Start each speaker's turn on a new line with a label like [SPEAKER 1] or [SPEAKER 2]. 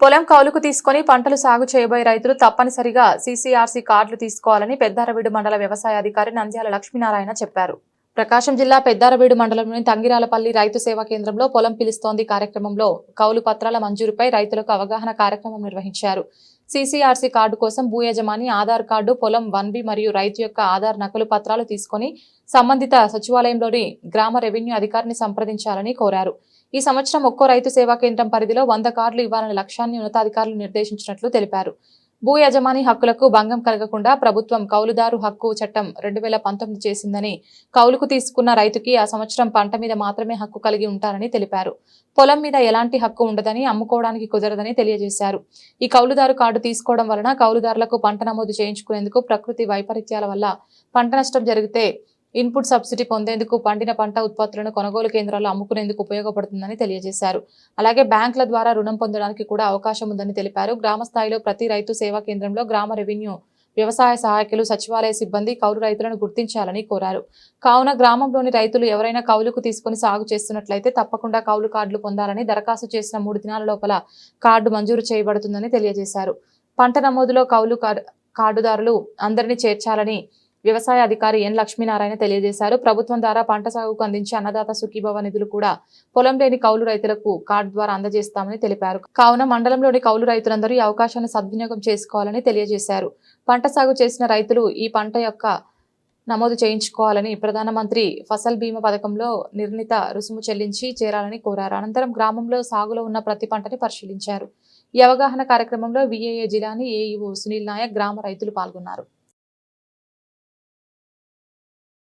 [SPEAKER 1] పొలం కౌలుకు తీసుకొని పంటలు సాగు చేయబోయే రైతులు తప్పనిసరిగా సీసీఆర్సీ కార్డులు తీసుకోవాలని పెద్దారవీడు మండల వ్యవసాయ అధికారి నంద్యాల లక్ష్మీనారాయణ చెప్పారు. ప్రకాశం జిల్లా పెద్దారవీడు మండలంలోని తంగిరాలపల్లి రైతు సేవా కేంద్రంలో పొలం పిలుస్తోంది కార్యక్రమంలో కౌలు పత్రాల మంజూరుపై రైతులకు అవగాహన కార్యక్రమం నిర్వహించారు. సీసీఆర్సీ కార్డు కోసం భూ యజమాని ఆధార్ కార్డు పొలం వన్ బి మరియు రైతు యొక్క ఆధార్ నకలు పత్రాలు తీసుకొని సంబంధిత సచివాలయంలోని గ్రామ రెవెన్యూ అధికారిని సంప్రదించాలని కోరారు. ఈ సంవత్సరం ఒక్కో రైతు సేవా కేంద్రం పరిధిలో వంద కార్డులు ఇవ్వాలనే లక్ష్యాన్ని ఉన్నతాధికారులు నిర్దేశించినట్లు తెలిపారు. భూ యజమాని హక్కులకు భంగం కలగకుండా ప్రభుత్వం కౌలుదారు హక్కు చట్టం రెండు వేల పంతొమ్మిది చేసిందని కౌలుకు తీసుకున్న రైతుకి ఆ సంవత్సరం పంట మీద మాత్రమే హక్కు కలిగి ఉంటారని తెలిపారు. పొలం మీద ఎలాంటి హక్కు ఉండదని అమ్ముకోవడానికి కుదరదని తెలియజేశారు. ఈ కౌలుదారు కార్డు తీసుకోవడం వలన కౌలుదారులకు పంట నమోదు చేయించుకునేందుకు ప్రకృతి వైపరీత్యాల వల్ల పంట నష్టం జరిగితే ఇన్పుట్ సబ్సిడీ పొందేందుకు పండిన పంట ఉత్పత్తులను కొనుగోలు కేంద్రాల్లో అమ్ముకునేందుకు ఉపయోగపడుతుందని తెలియజేశారు. అలాగే బ్యాంకుల ద్వారా రుణం పొందడానికి కూడా అవకాశం ఉందని తెలిపారు. గ్రామ స్థాయిలో ప్రతి రైతు సేవా కేంద్రంలో గ్రామ రెవెన్యూ వ్యవసాయ సహాయకులు సచివాలయ సిబ్బంది కౌలు రైతులను గుర్తించాలని కోరారు. కావున గ్రామంలోని రైతులు ఎవరైనా కౌలుకు తీసుకుని సాగు చేస్తున్నట్లయితే తప్పకుండా కౌలు కార్డులు పొందాలని దరఖాస్తు చేసిన మూడు దినాల లోపల కార్డు మంజూరు చేయబడుతుందని తెలియజేశారు. పంట నమోదులో కౌలు కార్- కార్డుదారులు అందరినీ చేర్చాలని వ్యవసాయ అధికారి ఎన్ లక్ష్మీనారాయణ తెలియజేశారు. ప్రభుత్వం ద్వారా పంట సాగుకు అందించే అన్నదాత సుఖీభవ నిధులు కూడా పొలం లేని కౌలు రైతులకు కార్డు ద్వారా అందజేస్తామని తెలిపారు. కావున మండలంలోని కౌలు రైతులందరూ ఈ అవకాశాన్ని సద్వినియోగం చేసుకోవాలని తెలియజేశారు. పంట సాగు చేసిన రైతులు ఈ పంట యొక్క నమోదు చేయించుకోవాలని ప్రధానమంత్రి ఫసల్ బీమా పథకంలో నిర్ణీత రుసుము చెల్లించి చేరాలని కోరారు. అనంతరం గ్రామంలో సాగులో ఉన్న ప్రతి పంటని పరిశీలించారు. ఈ అవగాహన కార్యక్రమంలో విఏఏ జిల్లాని ఏఈఓ సునీల్ నాయక్ గ్రామ రైతులు పాల్గొన్నారు.